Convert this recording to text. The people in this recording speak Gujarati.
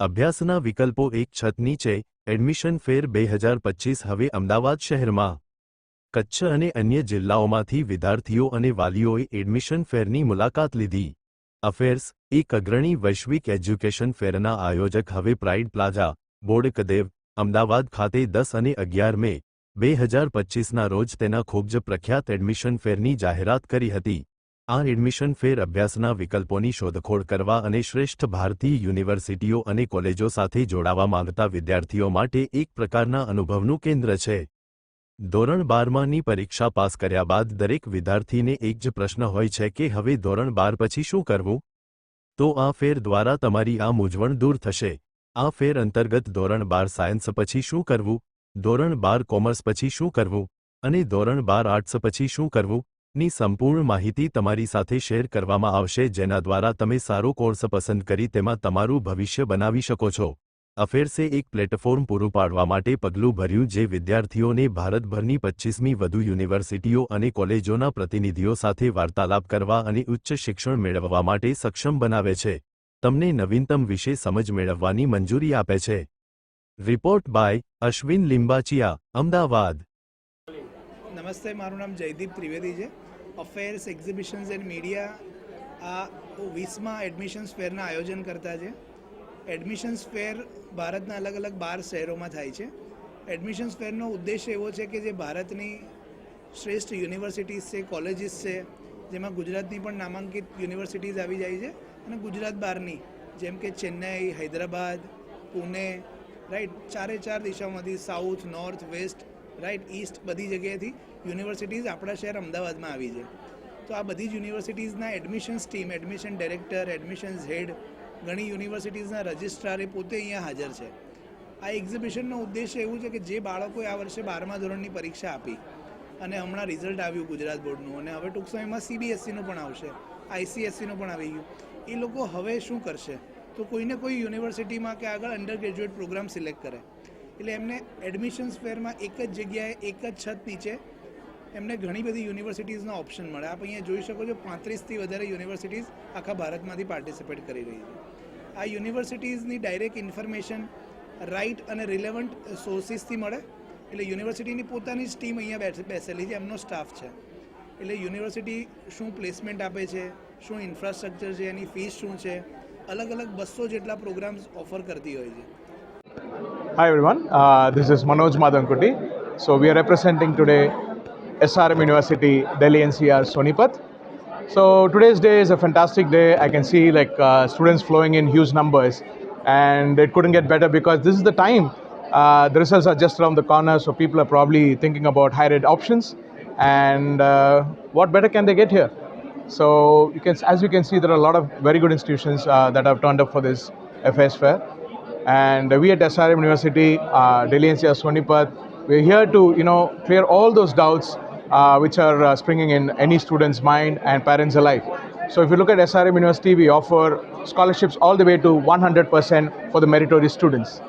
અભ્યાસના વિકલ્પો એક છત નીચે, એડમિશન ફેર બે હજાર પચીસ હવે અમદાવાદ શહેરમાં. કચ્છ અને અન્ય જિલ્લાઓમાંથી વિદ્યાર્થીઓ અને વાલીઓએ એડમિશન ફેરની મુલાકાત લીધી. અફેર્સ, એક અગ્રણી વૈશ્વિક એજ્યુકેશન ફેરના આયોજક હવે પ્રાઇડ પ્લાઝા, બોડકદેવ, અમદાવાદ ખાતે દસ અને અગિયાર મે, બે હજાર પચીસના રોજ તેના ખૂબ જ પ્રખ્યાત એડમિશન ફેરની જાહેરાત કરી હતી. આ એડમિશન ફેર અભ્યાસના વિકલ્પોની શોધખોળ કરવા અને શ્રેષ્ઠ ભારતીય યુનિવર્સિટીઓ અને કોલેજો સાથે જોડાવા માંગતા વિદ્યાર્થીઓ માટે એક પ્રકારના અનુભવનું કેન્દ્ર છે. ધોરણ બારમાંની પરીક્ષા પાસ કર્યા બાદ દરેક વિદ્યાર્થીને એક જ પ્રશ્ન હોય છે કે હવે ધોરણ બાર પછી શું કરવું? તો આ ફેર દ્વારા તમારી આ મૂંઝવણ દૂર થશે. આ ફેર અંતર્ગત ધોરણ બાર સાયન્સ પછી શું કરવું? ધોરણ બાર કોમર્સ પછી શું કરવું? અને ધોરણ બાર આર્ટ્સ પછી શું કરવું? ની સંપૂર્ણ માહિતી તમારી સાથે શેર કરવામાં આવશે, જેના દ્વારા તમે સારો કોર્સ પસંદ કરી તેમાં તમારું ભવિષ્ય બનાવી શકો છો. અફેર્સે એક પ્લેટફોર્મ પૂરું પાડવા માટે પગલું ભર્યું જે વિદ્યાર્થીઓને ભારતભરની પચ્ચીસમી વધુ યુનિવર્સિટીઓ અને કોલેજોના પ્રતિનિધિઓ સાથે વાર્તાલાપ કરવા અને ઉચ્ચ શિક્ષણ મેળવવા માટે સક્ષમ બનાવે છે. તમને નવીનતમ વિશે સમજ મેળવવાની મંજૂરી આપે છે. Report by Ashwin Limbachiya, Ahmedabad. નમસ્તે, મારું નામ જયદીપ ત્રિવેદી છે. અફેર્સ એક્ઝિબિશન્સ એન્ડ મીડિયા આ વીસમાં એડમિશન્સ ફેરના આયોજન કરતા છે. એડમિશન્સ ફેર ભારતના અલગ અલગ બાર શહેરોમાં થાય છે. એડમિશન્સ ફેરનો ઉદ્દેશ એવો છે કે જે ભારતની શ્રેષ્ઠ યુનિવર્સિટીઝ છે કોલેજીસ છે, જેમાં ગુજરાતની પણ નામાંકિત યુનિવર્સિટીઝ આવી જાય છે અને ગુજરાત બહારની, જેમ કે ચેન્નઈ, હૈદરાબાદ, પુણે રાઈટ ચારે ચાર દિશાઓમાંથી south north west right east બધી જગ્યાએથી યુનિવર્સિટીઝ આપણા શહેર અમદાવાદમાં આવી છે. તો આ બધી જ યુનિવર્સિટીઝના admissions team admission director admissions head ઘણી યુનિવર્સિટીઝના રજિસ્ટ્રાર પોતે અહીંયા હાજર છે. આ એક્ઝિબિશનનો ઉદ્દેશ્ય એવું છે કે જે બાળકોએ આ વર્ષે બારમા ધોરણની પરીક્ષા આપી અને હમણાં રિઝલ્ટ આવ્યું ગુજરાત બોર્ડનું અને હવે ટૂંક સમયમાં સીબીએસસીનું પણ આવશે આઈસીએસસીનું પણ આવી ગયું. એ લોકો હવે શું કરશે? તો કોઈને કોઈ યુનિવર્સિટીમાં કે આગળ અંડર ગ્રેજ્યુએટ પ્રોગ્રામ સિલેક્ટ કરે. એટલે એમને એડમિશન્સ ફેરમાં એક જ જગ્યાએ એક જ છત નીચે એમને ઘણી બધી યુનિવર્સિટીઝના ઓપ્શન મળે. આપ અહીંયા જોઈ શકો છો પાંત્રીસથી વધારે યુનિવર્સિટીઝ આખા ભારતમાંથી પાર્ટિસિપેટ કરી રહી છે. આ યુનિવર્સિટીઝની ડાયરેક્ટ ઇન્ફોર્મેશન રાઇટ અને રિલેવન્ટ સોર્સિસથી મળે. એટલે યુનિવર્સિટીની પોતાની જ ટીમ અહીંયા બેસેલી છે, એમનો સ્ટાફ છે. એટલે યુનિવર્સિટી શું પ્લેસમેન્ટ આપે છે, શું ઇન્ફ્રાસ્ટ્રક્ચર છે, એની ફીસ શું છે અલગ અલગ બસો જેટલા પ્રોગ્રામ્સ ઓફર કરતી હોય છે. Hi everyone, uh, this is Manoj Madankuti. So we are representing today SRM University, Delhi NCR, Sonipat. So today's day is a fantastic day. I can see like uh, students flowing in huge numbers, and it couldn't get better because this is the time. Uh, the results are just around the corner, so people are probably thinking about higher ed options. And uh, what better can they get here? So you can, as you can see, there are a lot of very good institutions uh, that have turned up for this FS fair. And we at SRM University, uh, Delhi NCR Sonipat, we're here to you know clear all those doubts uh, which are uh, springing in any student's mind and parents alike. So if you look at SRM University, we offer scholarships all the way to 100% for the meritorious students.